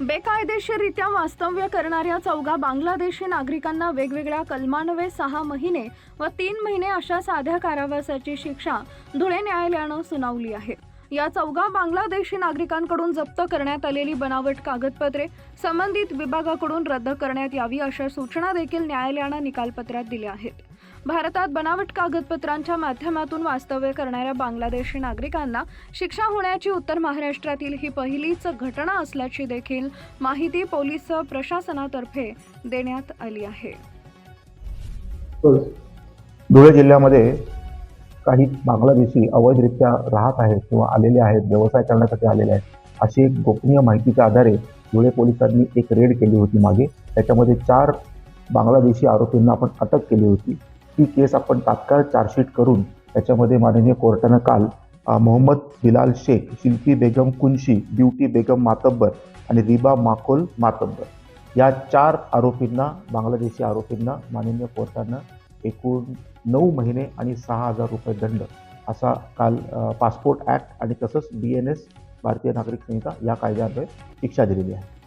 बेकायदेशीररित्या वास्तव्य करणाऱ्या चौघा बांगलादेशी नागरिकांना वेगवेगळ्या कलमान्वये सहा महिने व तीन महिने अशा साध्या कारावासाची शिक्षा धुळे न्यायालयानं सुनावली आहे. या चौघा बांगलादेशी नागरिकांकडून जप्त करण्यात आलेली बनावट कागदपत्रे संबंधित विभागाकडून रद्द करण्यात यावी अशा सूचना देखील न्यायालयानं निकालपत्रात दिल्या आहेत. भारतात बनावट कागदपत्रांच्या माध्यमातून वास्तव्य करणाऱ्या बांगलादेशी नागरिकांना शिक्षा होण्याची उत्तर महाराष्ट्रातील ही पहिलीच घटना असल्याची देखील माहिती पोलीस प्रशासनातर्फे देण्यात आली आहे. धुळे जिल्ह्यामध्ये काही बांगलादेशी अवैधरित्या राहत आहेत किंवा आलेले आहेत व्यवसाय करण्यासाठी आलेले आहेत अशी एक गोपनीय माहितीच्या आधारे धुळे पोलिसांनी एक रेड केली होती मागे. त्याच्यामध्ये चार बांगलादेशी आरोपींना आपण अटक केली होती. ती केस आपण तात्काळ चार्जशीट करून त्याच्यामध्ये माननीय कोर्टानं काल मोहम्मद बिलाल शेख शिल्पी बेगम कुंशी ब्युटी बेगम मातब्बर आणि रिबा माकोल मातब्बर या चार आरोपींना बांगलादेशी आरोपींना माननीय कोर्टानं एकूण नऊ महिने आणि सहा हजार रुपये दंड असा काल पासपोर्ट ॲक्ट आणि तसंच बी एन एस भारतीय नागरिक संहिता या कायद्यान्वये शिक्षा दिलेली आहे.